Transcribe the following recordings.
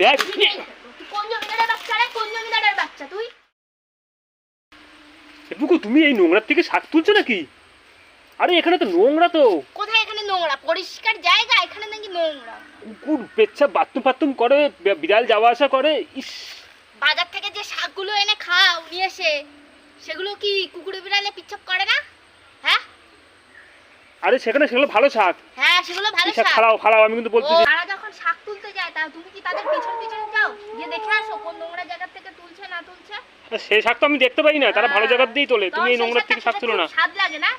দেখ। কোন জমিদারের বাচ্চা রে কোন জমিদারের বাচ্চা তুই? বুকু তুমি এই নোংরার থেকে শাক তুলছো নাকি? আরে এখানে তো নোংরা তো। কোথায় এখানে নোংরা? পরিষ্কার জায়গা এখানে নাকি নোংরা। কুকুর পেচ্ছাপ বাথরুম ফাথরুম করে বিড়াল যাওয়া আসা করে ইস। বাজার থেকে যে শাকগুলো এনে খাও নিয়ে এসে সেগুলো কি কুকুরে বিড়ালে পিচ্ছপ করে না? হ্যাঁ? আরে সেখানে সেগুলো ভালো শাক। হ্যাঁ সেগুলো ভালো শাক ফালাও ফালাও আমি কিন্তু বলতেছি। তারা যখন শাক তুলতে তা তুমি কি তাদের পিছন পিছন যাও? গিয়ে দেখে আসো কোন নোংরা জায়গা থেকে তুলছে না তুলছে। সেই শাক তো আমি দেখতে পাই না তারা ভালো জায়গার দিয়েই তোলে। তুমি এই নোংরার থেকে শাক তুলো না। স্বাদ লাগে না?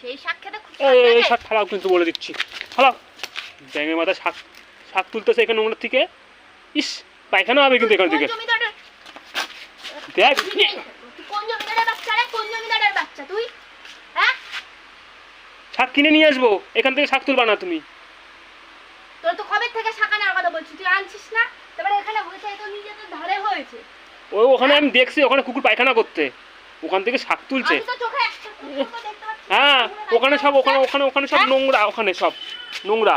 সেই শাক খেতে খুব এই শাক ফালাও কিন্তু বলে দিচ্ছি। ফালাও ব্যাঙের মাথা শাক শাক তুলতেছে এখানে নোংরার থেকে। ইস পায়খানা হবে কিন্তু এখান থেকে। দেখ। কোন জমিদারের বাচ্চা রে? কোন জমিদারের বাচ্চা তুই? হ্যাঁ? শাক কিনে নিয়ে আসব। এখান থেকে শাক তুলবা না তুমি। তোর তো কবে থেকে শাক আনার কথা বলছিস তুই আনছিস না তারপরে এখানে হয়েছে তো নিজেদের ধারে হয়েছে ওই ওখানে আমি দেখছি ওখানে কুকুর পায়খানা করতে। ওখান থেকে শাক তুলছে। হ্যাঁ ওখানে সব ওখানে ওখানে ওখানে সব? নোংরা ওখানে সব নোংরা।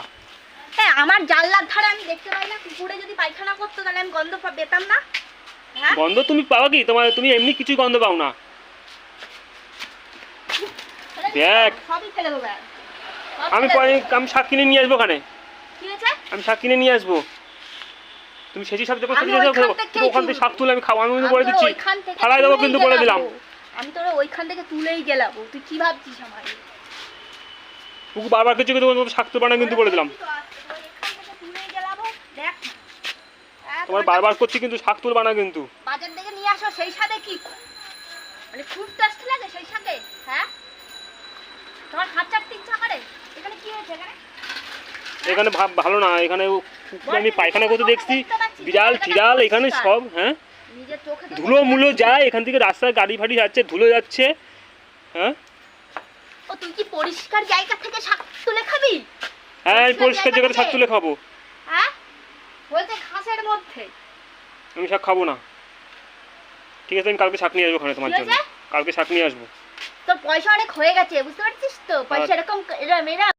হ্যাঁ, আমার জানলার ধারে আমি দেখতে পাই না। কুকুরে যদি পায়খানা করতো তাহলে আমি গন্ধ পেতাম না। হ্যাঁ? গন্ধ তুমি পাওয়া কি? তোমার তুমি এমনি কিছুই গন্ধ পাও না। দেখ। আমি শাক কিনে নিয়ে আসব ওখানে। আমি শাক কিনে নিয়ে আসব। তুমি সেচি শাক যখন খাব, থেকেই তুমি ওখান থেকে। শাক তুলে আমি খাব আমি কিন্তু বলে দিচ্ছি। ফালাই দেবো কিন্তু বলে দিলাম। আমি তোর ওইখান থেকে তুলেই গেলাবো তুই কি ভাবছিস আমার কুকুর বারবার কিছু কিন্তু তোমার শাক তুলবা না কিন্তু বলে দিলাম। হ্যাঁ, তোমার বারবার করছি কিন্তু শাক তুলবা না কিন্তু। বাজার থেকে নিয়ে আসো সেই সাথে কি? মানে খুব টেস্ট লাগে সেই সাথে হ্যাঁ? তোমার হাত চাপতে ইচ্ছা করে? এখানে কি হয়েছে এখানে? এখানে ভাব ভালো না এখানে আমি পায়খানা করতে দেখছি বিড়াল টিড়াল এখানে সব হ্যাঁ? ধুলো মুলো যায় এখান থেকে রাস্তায় গাড়ি ফাড়ি যাচ্ছে ধুলো যাচ্ছে হ্যাঁ? ও তুই কি পরিষ্কার জায়গা থেকে শাক তুলে খাবি? হ্যাঁ শাক তুলে খাব। হ্যাঁ? বলতে ঘাসের মধ্যে। আমি শাক খাব না। ঠিক আছে আমি কালকে শাক নিয়ে আসব ওখানে তোমার জন্য। কালকে শাক নিয়ে আসব। তোর পয়সা অনেক হয়ে গেছে বুঝতে পারছিস তো? পয়সা। এরকম এরম এরম